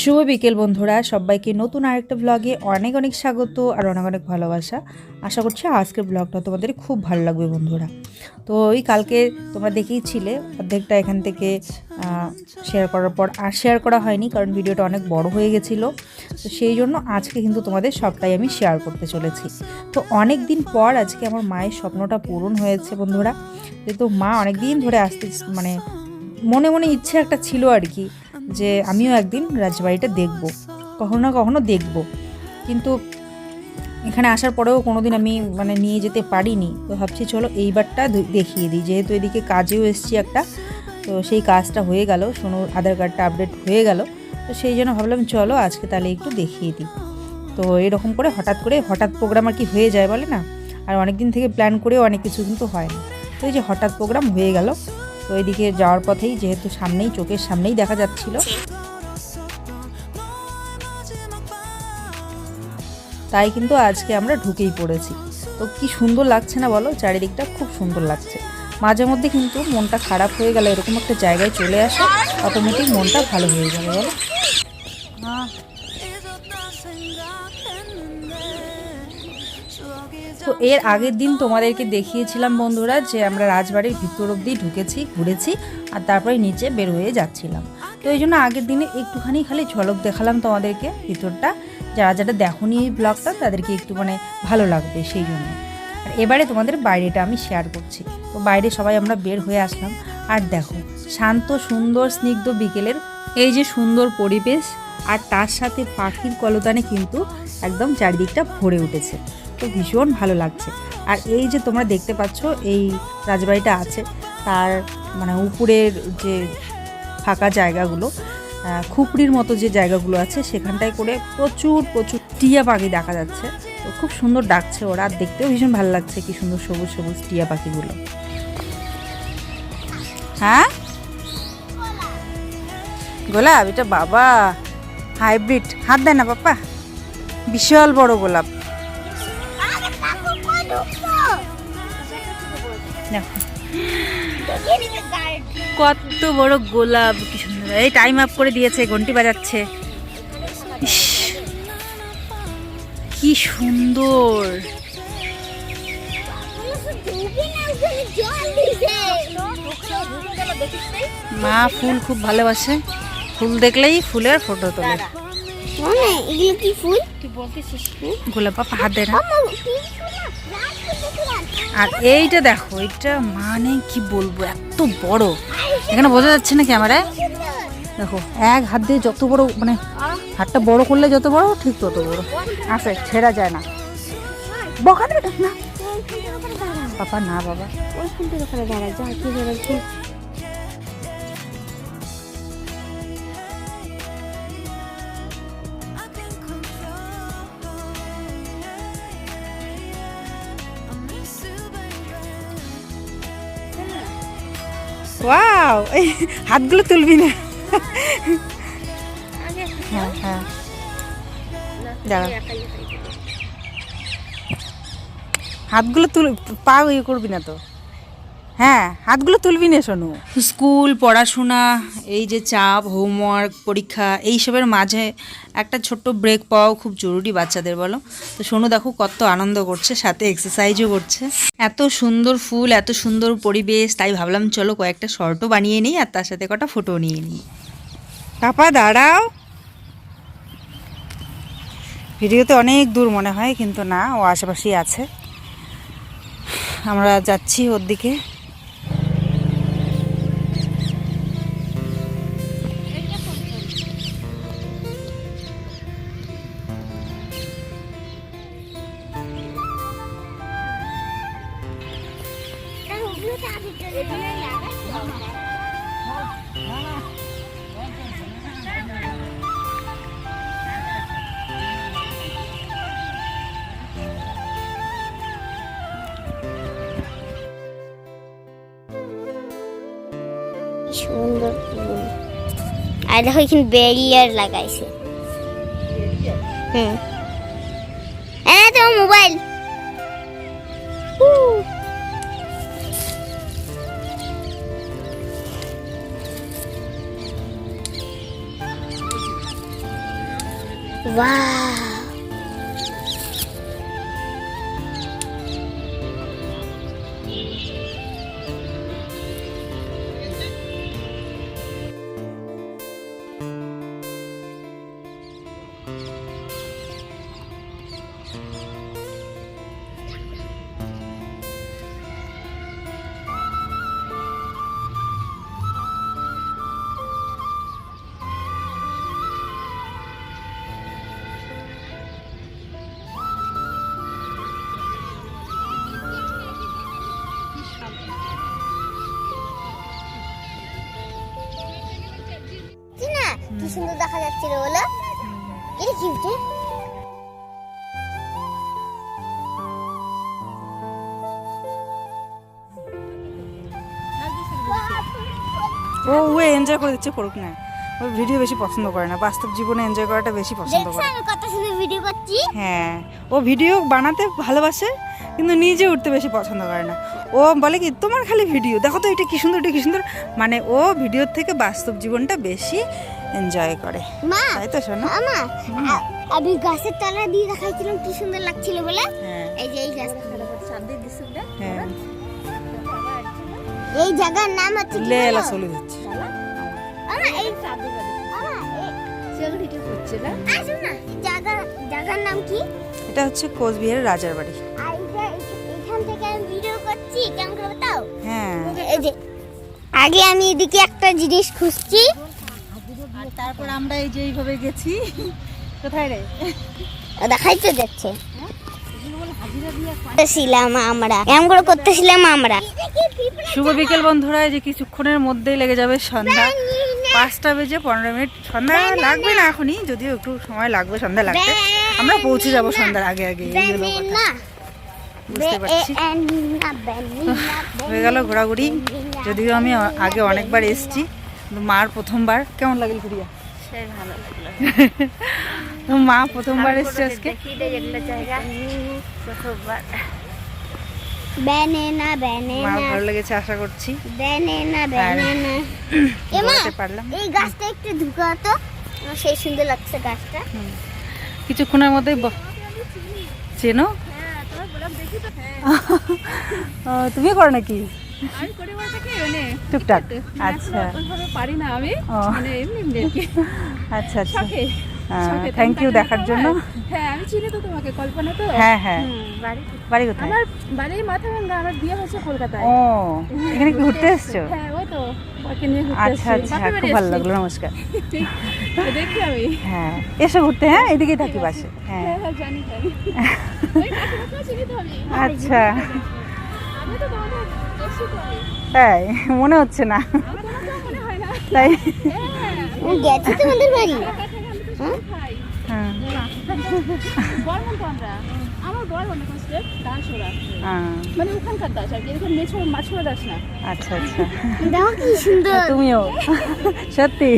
শুভ বিকেল বন্ধুরা, সবাইকে নতুন আরেকটা ব্লগে অনেক অনেক স্বাগত আর অনেক অনেক ভালোবাসা। আশা করছি আজকের ব্লগটা তোমাদের খুব ভালো লাগবে বন্ধুরা। তো ওই কালকে তোমরা দেখেইছিলে অর্ধেকটা এখান থেকে শেয়ার করার পর আর শেয়ার করা হয়নি কারণ ভিডিওটা অনেক বড় হয়ে গেছিল। তো সেই জন্য আজকে কিন্তু তোমাদের সবটাই আমি শেয়ার করতে চলেছি। তো অনেক দিন পর আজকে আমার মায়ের স্বপ্নটা পূরণ হয়েছে বন্ধুরা। যেহেতু মা অনেক দিন ধরে আসতে মানে মনে মনে ইচ্ছে একটা ছিল আর কি। যে আমিও একদিন রাজবাড়িটা দেখব। কখনো না কখনো দেখব। কিন্তু এখানে আসার পরেও কোনো দিন আমি মানে নিয়ে যেতে পারিনি। তো ভাবছি চলো এইবারটা দেখিয়ে দিই। যেহেতু এদিকে কাজেও এসছি একটা, তো সেই কাজটা হয়ে গেল। শোনো, আধার কার্ডটা আপডেট হয়ে গেল। তো সেই জন্য ভাবলাম চলো আজকে তাহলে একটু দেখিয়ে দিই। তো এরকম করে হঠাৎ করে, হঠাৎ প্রোগ্রাম আর কি হয়ে যায় বলে না? আর অনেক দিন থেকে প্ল্যান করেও অনেক কিছু কিন্তু হয় না তো এই যে হঠাৎ প্রোগ্রাম হয়ে গেল। তো এদিকে যাওয়ার পথেই যেহেতু সামনেই চোখের সামনেই দেখা যাচ্ছিল। তাই কিন্তু আজকে আমরা ঢুকেই পড়েছি। তো কি সুন্দর লাগছে না বলো? চারিদিকটা খুব সুন্দর লাগছে। মাঝে মধ্যে কিন্তু মনটা খারাপ হয়ে গেলে এরকম একটা জায়গায় চলে আসে অটোমেটিক মনটা ভালো হয়ে যাবে বলো? তো এর আগের দিন তোমাদেরকে দেখিয়েছিলাম বন্ধুরা যে আমরা রাজবাড়ির ভিতর অবধি ঢুকেছি, ঘুরেছি আর তারপরে নিচে বের হয়ে যাচ্ছিলাম। তো এই জন্য আগের দিনে একটুখানি খালি ঝলক দেখালাম তোমাদেরকে ভিতরটা। যারা যারা দেখোনি এই ব্লগটা, তাদেরকে একটু মানে ভালো লাগবে সেই জন্য। আর এবারে তোমাদের বাইরেটা আমি শেয়ার করছি। তো বাইরে সবাই আমরা বের হয়ে আসলাম। আর দেখো, শান্ত, সুন্দর, স্নিগ্ধ বিকেলের এই যে সুন্দর পরিবেশ আর তার সাথে পাখির কলতানে কিন্তু একদম চারিদিকটা ভরে উঠেছে। তো ভীষণ ভালো লাগছে। আর এই যে তোমরা দেখতে পাচ্ছ, এই রাজবাড়িটা আছে, তার মানে উপরের যে ফাঁকা জায়গাগুলো খুপড়ির মতো যে জায়গাগুলো আছে, সেখানটায় করে প্রচুর প্রচুর টিয়া পাখি দেখা যাচ্ছে। তো খুব সুন্দর ডাকছে ওরা, আর দেখতেও ভীষণ ভালো লাগছে কি সুন্দর সবুজ সবুজ টিয়া পাখিগুলো। হ্যাঁ? গোলাপ, এটা বাবা, হাইব্রিড। হাত দেয় না পাপা বিশাল বড় গোলাপ। কত বড় গোলাপ কি সুন্দর। এই টাইম আপ করে দিয়েছে ঘন্টি বাজাচ্ছে। ইস, কি সুন্দর। মা ফুল খুব ভালোবাসে। ফুল দেখলেই ফুলের ফটো তোলে। কি ফুল? গোলাপ হাত দেয় না আর এইটা দেখো এটা মানে কি বলব, এত বড়। এখানে বোঝা যাচ্ছে না ক্যামেরায়? দেখো, এক হাত দিয়ে যত বড় মানে হাতটা বড় করলে যত বড়, ঠিক তত বড়। আছে ছেঁড়া যায় না। বকা দেবে না। বাবা না বাবা। ওই কিন্তু যা কি? ফুল এই হাতগুলো তুলবি না। হ্যাঁ হ্যাঁ। দাঁড়া হাতগুলো তুল পা ইয়ে করবি না তো। হ্যাঁ হাতগুলো তুলবি না শোনো স্কুল পড়াশোনা এই যে চাপ হোমওয়ার্ক পরীক্ষা এইসবের মাঝে একটা ছোট্ট ব্রেক পাওয়াও খুব জরুরি বাচ্চাদের বলো? তো সোনু দেখো কত আনন্দ করছে সাথে এক্সারসাইজও করছে। এত সুন্দর ফুল এত সুন্দর পরিবেশ তাই ভাবলাম চলো কয়েকটা শর্টও বানিয়ে নিই আর তার সাথে কটা ফটো নিয়ে নিই। পাপা দাঁড়াও। ভিডিওতে অনেক দূর মনে হয় কিন্তু না ও আশেপাশেই আছে। আমরা যাচ্ছি ওর দিকে। আর দেখো এখানে ব্যারিয়ার লাগাইছে হুম হ্যাঁ তোমার মোবাইল ওয়াও বলো? এটা ও ও এনজয় করে দিচ্ছে পড়ুক না। ও ভিডিও বেশি পছন্দ করে না বাস্তব জীবনে এনজয় করাটা বেশি পছন্দ করে। আমি কত সুন্দর ভিডিও করছি? হ্যাঁ ও ভিডিও বানাতে ভালোবাসে কিন্তু নিজে উঠতে বেশি পছন্দ করে না। ও বলে কি তোমার খালি ভিডিও দেখো তো এটা কি সুন্দর এটা কি সুন্দর। মানে ও ভিডিওর থেকে বাস্তব জীবনটা বেশি এনজয় করে। মা তাই তো শোনো আমা গাছের তলা দিয়ে দেখাইছিলাম কি সুন্দর লাগছিল বলে। হ্যাঁ। এই যে এই গাছ হ্যাঁ। এই জায়গার নাম হচ্ছে লেলা? চলে যাচ্ছে। জায়গার নাম কি? এটা হচ্ছে কোচবিহারের রাজার বাড়ি। এই যে এখান থেকে আমি ভিডিও করছি কেমন করে হ্যাঁ। এই যে আগে আমি এদিকে একটা জিনিস খুঁজছি। তারপর আমরা এই যে এইভাবে গেছি। কোথায় রে? দেখাইতে যাচ্ছে। করতেছিলাম আমরা। এমন করে করতেছিলাম আমরা। শুভ বিকেল বন্ধুরা যে কিছুক্ষণের মধ্যেই লেগে যাবে সন্ধ্যা। পাঁচটা বেজে পনেরো মিনিট। সন্ধ্যা লাগবে না এখনই যদিও একটু সময় লাগবে সন্ধ্যা আমরা পৌঁছে যাব সন্ধ্যার আগে আগে বুঝতে পারছি। হয়ে গেল ঘোরাঘুরি। যদিও আমি আগে অনেকবার এসেছি। মার প্রথমবার। কেমন লাগল ঘুরিয়া ভালো তো মা প্রথমবার এসছে আজকে? ব্যানেনা ভালো লেগেছে আশা করছি। ব্যানেনা ব্যানেনা এমা ঘোরাতে পারলাম এই গাছটা একটু ঢুকাতো সেই সুন্দর লাগছে গাছটা। কিছুক্ষণের মধ্যেই চেনো? ও, তুমিও করো নাকি? আমি করি বলতে কি মানে টুকটাক আচ্ছা। ওইভাবে পারি না আমি মানে এমনি আচ্ছা আচ্ছা। থ্যাংক ইউ দেখার জন্য। হ্যাঁ আমি চিনি তো তোমাকে কল্পনা তো। হ্যাঁ হ্যাঁ। বাড়ি বাড়ি কোথায়? আমার বাড়ির মাথাভাঙ্গা আমার বিয়ে হয়েছে কলকাতায়। ও এখানে কি ঘুরতে এসছো? হ্যাঁ ওই তো ওকে নিয়ে ঘুরতে আচ্ছা আচ্ছা খুব ভালো লাগল নমস্কার। দেখি আমি। হ্যাঁ এসো ঘুরতে হ্যাঁ এদিকেই থাকি পাশে হ্যাঁ। হ্যাঁ হ্যাঁ জানি জানি। ওই কাছাকাছি চিনি তো আমি আচ্ছা। আমি তো তোমাদের তাই মনে হচ্ছে না। আমার তো মনে হয়। না তাই হ্যাঁ গেছে তোমাদের বাড়ি হ্যাঁ ওরা হ্যাঁ, মানে আচ্ছা আচ্ছা। দেখো কি সুন্দর। তুমিও। সত্যি।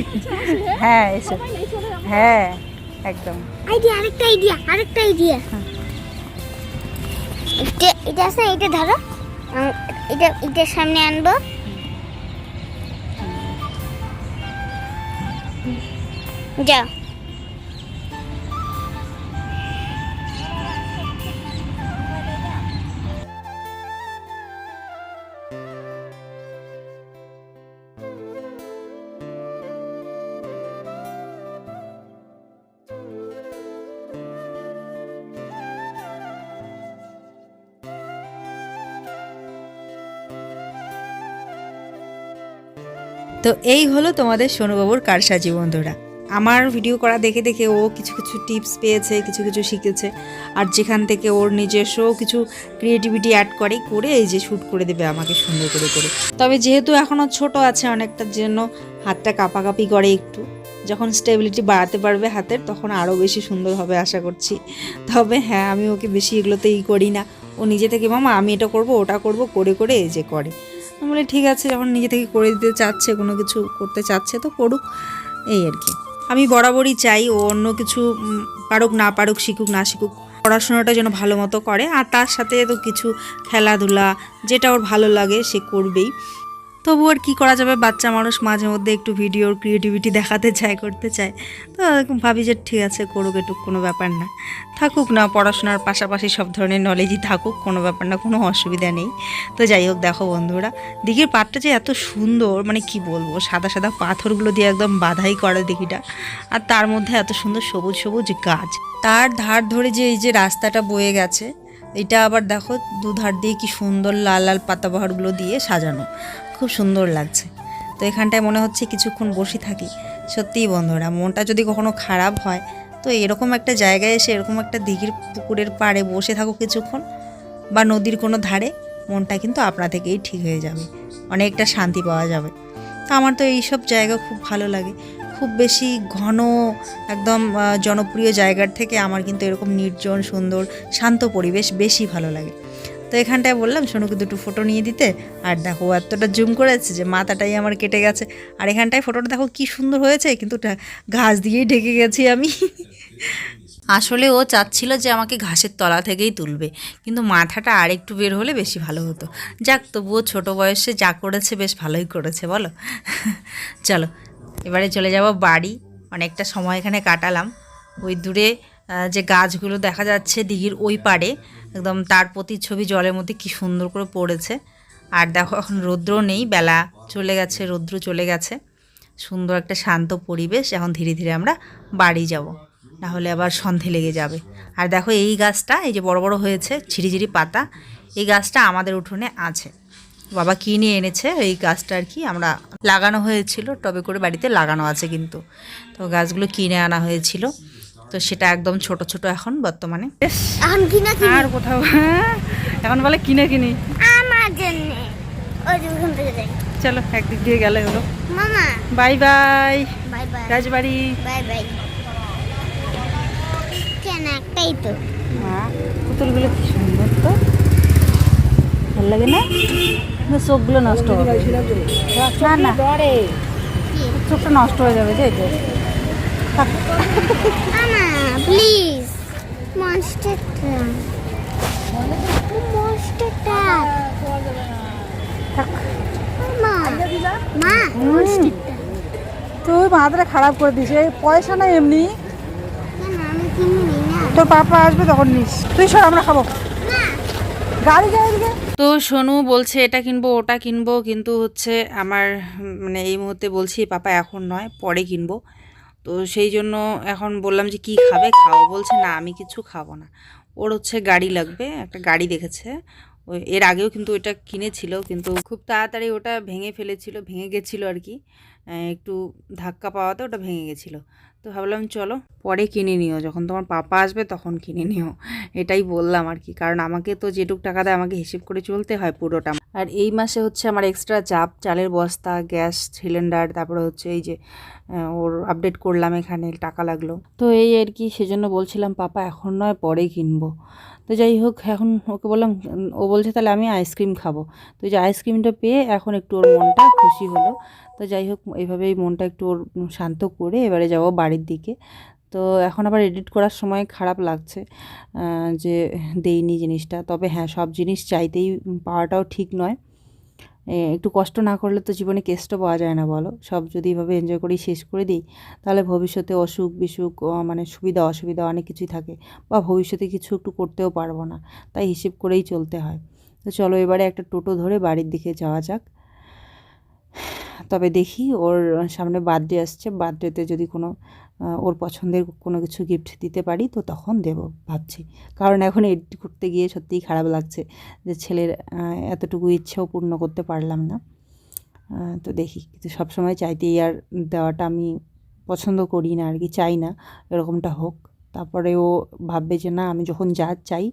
হ্যাঁ এসো। হ্যাঁ একদম। আইডিয়া আরেকটা আইডিয়া আরেকটা আইডিয়া। এটা আছে ধরো। এটা এটার সামনে আনব। যাও। তো এই হলো তোমাদের সোনুবাবুর কারসাজি বন্ধুরা। আমার ভিডিও করা দেখে দেখে ও কিছু কিছু টিপস পেয়েছে, কিছু কিছু শিখেছে। আর যেখান থেকে ওর নিজস্ব কিছু ক্রিয়েটিভিটি অ্যাড করে করে এই যে শ্যুট করে দেবে আমাকে সুন্দর করে করে। তবে যেহেতু এখনও ছোট আছে অনেকটার জন্য, হাতটা কাঁপাকাঁপি করে একটু। যখন স্টেবিলিটি বাড়াতে পারবে হাতের, তখন আরও বেশি সুন্দর হবে আশা করছি। তবে হ্যাঁ আমি ওকে বেশি এগুলোতে ই করি না। ও নিজে থেকে, মামা, আমি এটা করব, ওটা করব, করে করে এই যে করে। আমি বলি, ঠিক আছে, যখন নিজে থেকে করে দিতে চাচ্ছে, কোনো কিছু করতে চাচ্ছে, তো করুক। এই আর কি। আমি বরাবরই চাই ও অন্য কিছু পারুক, না পারুক, শিখুক, না শিখুক, পড়াশোনাটা যেন ভালো মতো করে। আর তার সাথে তো কিছু খেলাধুলা, যেটা ওর ভালো লাগে, সে করবেই। তবু আর কী করা যাবে? বাচ্চা মানুষ মাঝে মধ্যে একটু ভিডিওর ক্রিয়েটিভিটি দেখাতে চায়, করতে চায়। তো এরকম ভাবি যে ঠিক আছে, করুক এটুক, কোনো ব্যাপার না। থাকুক না, পড়াশোনার পাশাপাশি সব ধরনের নলেজই থাকুক, কোনো ব্যাপার না, কোনো অসুবিধা নেই। তো যাই হোক, দেখো বন্ধুরা, দিঘির পাড়টা যে এত সুন্দর মানে কি বলব, সাদা সাদা পাথরগুলো দিয়ে একদম বাধাই করে দিঘিটা। আর তার মধ্যে এত সুন্দর সবুজ সবুজ গাছ। তার ধার ধরে যে এই যে রাস্তাটা বয়ে গেছে এটা আবার দেখো, দুধার দিয়ে কি সুন্দর লাল লাল পাতাবাহারগুলো দিয়ে সাজানো। খুব সুন্দর লাগছে। তো এখানটায় মনে হচ্ছে কিছুক্ষণ বসে থাকি। সত্যিই বন্ধুরা, মনটা যদি কখনো খারাপ হয়, তো এরকম একটা জায়গায় এসে, এরকম একটা দিঘির পুকুরের পাড়ে বসে থাকো কিছুক্ষণ, বা নদীর কোনো ধারে, মনটা কিন্তু আপনা থেকেই ঠিক হয়ে যাবে। অনেকটা শান্তি পাওয়া যাবে। তো আমার তো এইসব জায়গা খুব ভালো লাগে। খুব বেশি ঘন, একদম জনপ্রিয় জায়গার থেকে আমার কিন্তু এরকম নির্জন, সুন্দর, শান্ত পরিবেশ বেশি ভালো লাগে। তো এখানটায় বললাম, সোনুকে দুটো ফটো নিয়ে দিতে, আর দেখো এতটা জুম করেছে যে মাথাটাই আমার কেটে গেছে। আর এখানটায় ফটোটা দেখো কি সুন্দর হয়েছে, কিন্তু ঘাস দিয়েই ঢেকে গেছি আমি। আসলে ও চাচ্ছিল যে আমাকে ঘাসের তলা থেকেই তুলবে, কিন্তু মাথাটা আর একটু বের হলে বেশি ভালো হতো। যাক, তবুও ছোট বয়সে যা করেছে বেশ ভালোই করেছে, বলো? চলো এবারে চলে যাব বাড়ি। অনেকটা সময় এখানে কাটালাম। ওই দূরে যে গাছগুলো দেখা যাচ্ছে দিঘির ওই পাড়ে, একদম তার প্রতিচ্ছবি জলের মধ্যে কি সুন্দর করে পড়েছে। আর দেখো, এখন রৌদ্র নেই, বেলা চলে গেছে, রৌদ্র চলে গেছে। সুন্দর একটা শান্ত পরিবেশ, এখন ধীরে ধীরে আমরা বাড়ি যাব। না হলে আবার সন্ধে লেগে যাবে। আর দেখো, এই গাছটা, এই যে বড় বড় হয়েছে ঝিরিঝিরি পাতা, এই গাছটা আমাদের উঠোনে আছে। বাবা কিনে এনেছে এই গাছটা আর কি আমরা লাগানো হয়েছিল টবে করে বাড়িতে লাগানো আছে কিন্তু। তো গাছগুলো কিনে আনা হয়েছিল। তো সেটা একদম ছোট ছোট এখন বর্তমানে। এখন কিনা আর কোথাও। এখন বলে কিনে কিনি। আমার জন্য। চলো একদিক দিয়ে গেলে হলো। Bye bye. Bye bye. Rajbari. Bye bye. কেন একটাই তো। পুতুলগুলো কি সুন্দর তো। ভালো লাগে না, চোখগুলো নষ্ট হবে। না না। চোখটা নষ্ট হয়ে যাবে যে। প্লিজ তুই মাথাটা খারাপ করে দিস পয়সা নাই এমনি। না তোর পাপা আসবে তখন নিস। তুই সর আমরা খাব। তো সোনু বলছে, এটা কিনবো, ওটা কিনবো। কিন্তু হচ্ছে আমার মানে এই মুহূর্তে বলছি, পাপা, এখন নয়, পরে কিনবো। তো সেই জন্য এখন বললাম যে, কি খাবে? খাও। বলছে, না, আমি কিছু খাব না। ওর হচ্ছে গাড়ি লাগবে, একটা গাড়ি দেখেছে। এর আগেও কিন্তু ওটা কিনেছিল, কিন্তু খুব তাড়াতাড়ি ওটা ভেঙে ফেলেছিল, ভেঙে গেছিল আর কি। একটু ধাক্কা পাওয়াতে ওটা ভেঙে গেছিল। তো ভাবলাম, চলো, পরে কিনে নিও। যখন তোমার পাপা আসবে, তখন কিনে নিও। এটাই বললাম আর কি। কারণ আমাকে তো যেটুক টাকা দেয়, আমাকে হিসেব করে চলতে হয় পুরোটা। আর এই মাসে হচ্ছে আমার এক্সট্রা চাপ, চালের বস্তা, গ্যাস সিলিন্ডার তারপরে হচ্ছে এই যে ওর আপডেট করলাম এখানে, টাকা লাগল। তো এই আর কি, সেজন্য বলছিলাম, পাপা, এখন নয়, পরে কিনবো। তো যাই হোক, এখন ওকে বললাম, ও বলছে তাহলে আমি আইসক্রিম খাব। তো যে আইসক্রিমটা পেয়ে এখন একটু ওর মনটা খুশি হলো। তো যাই হোক এইভাবেই মনটা একটু ওর শান্ত করে এবারে যাব বাড়ির দিকে। তো এখন আবার এডিট করার সময় খারাপ লাগছে যে দেইনি জিনিসটা। তবে হ্যাঁ সব জিনিস চাইতেই পাওয়াটাও ঠিক নয়। একটু কষ্ট না করলে তো জীবনে কেষ্ট পাওয়া যায় না, বলো। সব যদি এভাবে এনজয় করেই শেষ করে দিই, তাহলে ভবিষ্যতে অসুখ, বিসুখ মানে সুবিধা, অসুবিধা অনেক কিছুই থাকে বা ভবিষ্যতে কিছু একটু করতেও পারব না, তাই হিসেব করেই চলতে হয়। তো চলো এবারে একটা টোটো ধরে বাড়ির দিকে যাওয়া যাক। তবে দেখি ওর সামনে বার্থডে আসছে, বার্থডেতে যদি কোনো ওর পছন্দের কোনো কিছু গিফট দিতে পারি, তো তখন দেব ভাবছি। কারণ এখন এডিট করতে গিয়ে সত্যিই খারাপ লাগছে যে ছেলের এতটুকু ইচ্ছেও পূর্ণ করতে পারলাম না। তো দেখি, কিন্তু সবসময় চাইতেই আর দেওয়াটা আমি পছন্দ করি না, আর কি চাই না, এরকমটা হোক। তারপরে ও ভাববে যে না, আমি যখন যা চাই,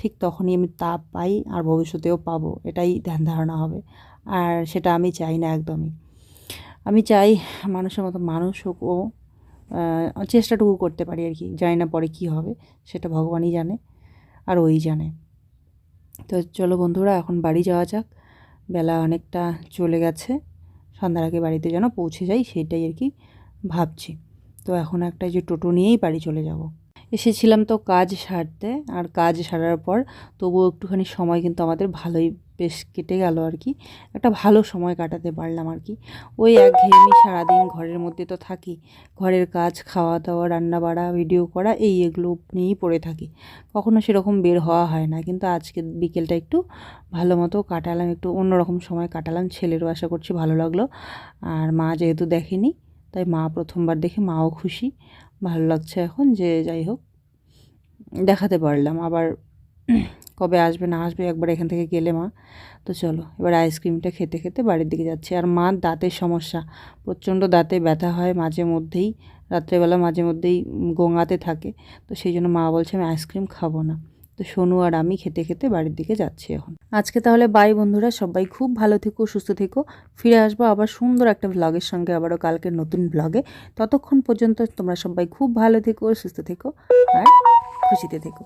ঠিক তখনই আমি তা পাই আর ভবিষ্যতেও পাবো, এটাই ধ্যান ধারণা হবে। আর সেটা আমি চাই না একদমই। আমি চাই মানুষের মতো মানুষ হোক ও চেষ্টাটুকু করতে পারি আর কি। জানি না পরে কী হবে, সেটা ভগবানই জানে আর ওই জানে। তো চলো বন্ধুরা, এখন বাড়ি যাওয়া যাক। বেলা অনেকটা চলে গেছে, সন্ধ্যার আগে বাড়িতে যেন পৌঁছে যাই, সেটাই আর কি ভাবছি। তো এখন একটা যে টোটো নিয়েই বাড়ি চলে যাব। এসেছিলাম তো কাজ সারতে, আর কাজ সারার পর তবুও একটুখানি সময় কিন্তু আমাদের ভালোই বেশ কেটে গেল আর কি। একটা ভালো সময় কাটাতে পারলাম আর কি। ওই এক ঘেয়েমি সারাদিন ঘরের মধ্যে তো থাকি। ঘরের কাজ খাওয়া দাওয়া রান্না বাড়া ভিডিও করা, এই এগুলো নিয়েই পড়ে থাকি। কখনো সেরকম বের হওয়া হয় না। কিন্তু আজকে বিকেলটা একটু ভালো মতো কাটালাম, একটু অন্যরকম সময় কাটালাম। ছেলেরও আশা করছি ভালো লাগল। আর মা যেহেতু দেখেনি, তাই মা প্রথমবার দেখে মাও খুশি। ভালো লাগছে এখন যে যাই হোক, দেখাতে পারলাম। আবার কবে আসবে না আসবে একবার এখান থেকে গেলে মা। তো চলো, এবার আইসক্রিমটা খেতে খেতে বাড়ির দিকে যাচ্ছে। আর মা দাঁতের সমস্যা, প্রচণ্ড দাঁতে ব্যথা হয় মাঝে মধ্যেই, রাত্রেবেলা মাঝে মধ্যেই গঙ্গাতে থাকে। তো সেই জন্য মা বলছে, আমি আইসক্রিম খাব না। তো সোনু আর আমি খেতে খেতে বাড়ির দিকে যাচ্ছি এখন। আজকে তাহলে বাই বন্ধুরা, সবাই খুব ভালো থেকো, সুস্থ থেকো। ফিরে আসব আবার সুন্দর একটা ব্লগের সঙ্গে, আবারও কালকে নতুন ব্লগে ততক্ষণ পর্যন্ত তোমরা সবাই খুব ভালো থেকো, সুস্থ থেকো, আর খুশিতে থেকো।